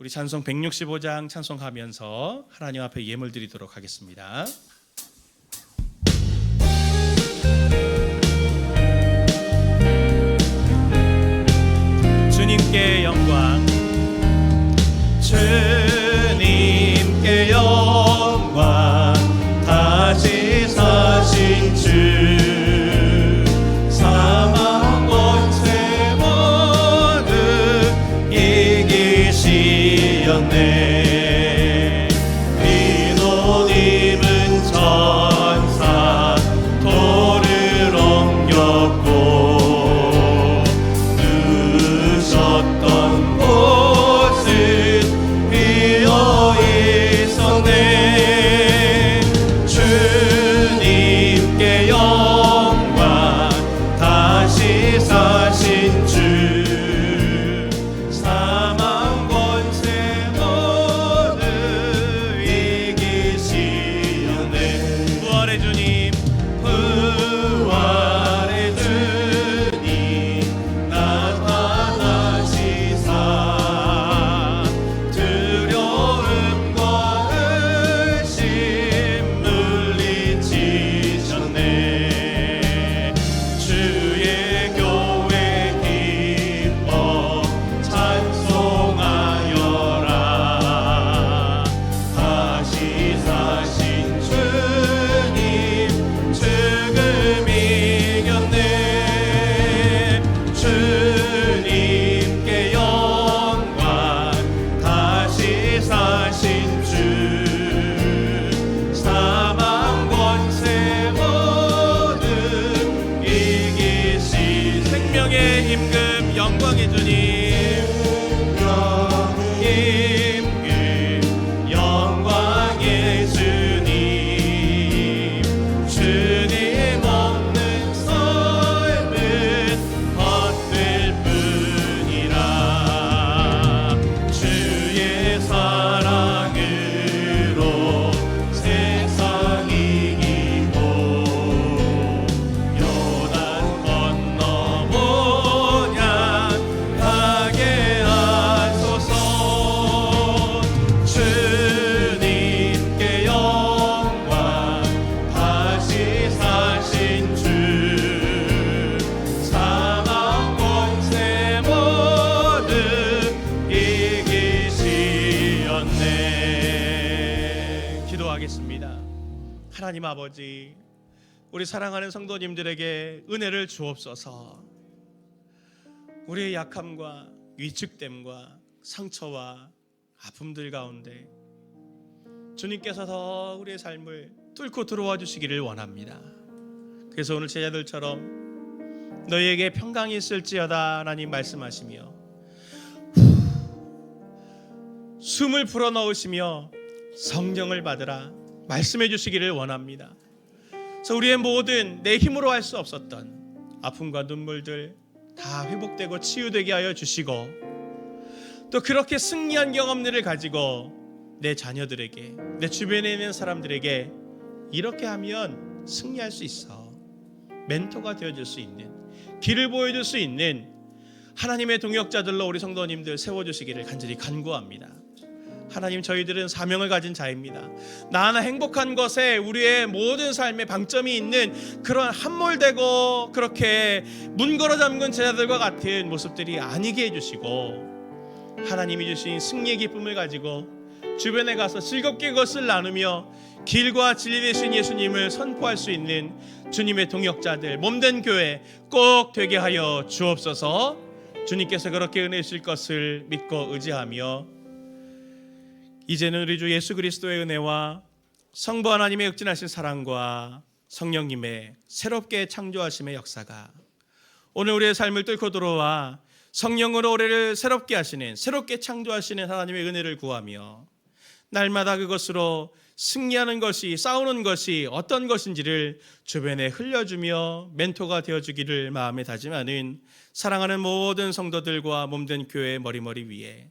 우리 찬송 165장 찬송하면서 하나님 앞에 예물 드리도록 하겠습니다. 이 주님 기도하겠습니다 하나님 아버지 우리 사랑하는 성도님들에게 은혜를 주옵소서 우리의 약함과 위축됨과 상처와 아픔들 가운데 주님께서 더 우리의 삶을 뚫고 들어와 주시기를 원합니다. 그래서 오늘 제자들처럼 너희에게 평강이 있을지어다 하나님 말씀하시며 후, 숨을 불어 넣으시며 성령을 받으라 말씀해 주시기를 원합니다. 그래서 우리의 모든 내 힘으로 할 수 없었던 아픔과 눈물들 다 회복되고 치유되게 하여 주시고 또 그렇게 승리한 경험들을 가지고 내 자녀들에게 내 주변에 있는 사람들에게 이렇게 하면 승리할 수 있어 멘토가 되어줄 수 있는 길을 보여줄 수 있는 하나님의 동역자들로 우리 성도님들 세워주시기를 간절히 간구합니다. 하나님 저희들은 사명을 가진 자입니다. 나 하나 행복한 것에 우리의 모든 삶의 방점이 있는 그런 함몰되고 그렇게 문 걸어 잠근 제자들과 같은 모습들이 아니게 해주시고 하나님이 주신 승리의 기쁨을 가지고 주변에 가서 즐겁게 그것을 나누며 길과 진리 되신 예수님을 선포할 수 있는 주님의 동역자들 몸된 교회 꼭 되게 하여 주옵소서 주님께서 그렇게 은혜 주실 것을 믿고 의지하며 이제는 우리 주 예수 그리스도의 은혜와 성부 하나님의 극진하신 사랑과 성령님의 새롭게 창조하심의 역사가 오늘 우리의 삶을 뚫고 들어와 성령으로 우리를 새롭게 하시는 새롭게 창조하시는 하나님의 은혜를 구하며 날마다 그것으로 승리하는 것이 싸우는 것이 어떤 것인지를 주변에 흘려주며 멘토가 되어주기를 마음에 다짐하는 사랑하는 모든 성도들과 몸된 교회 머리머리 위에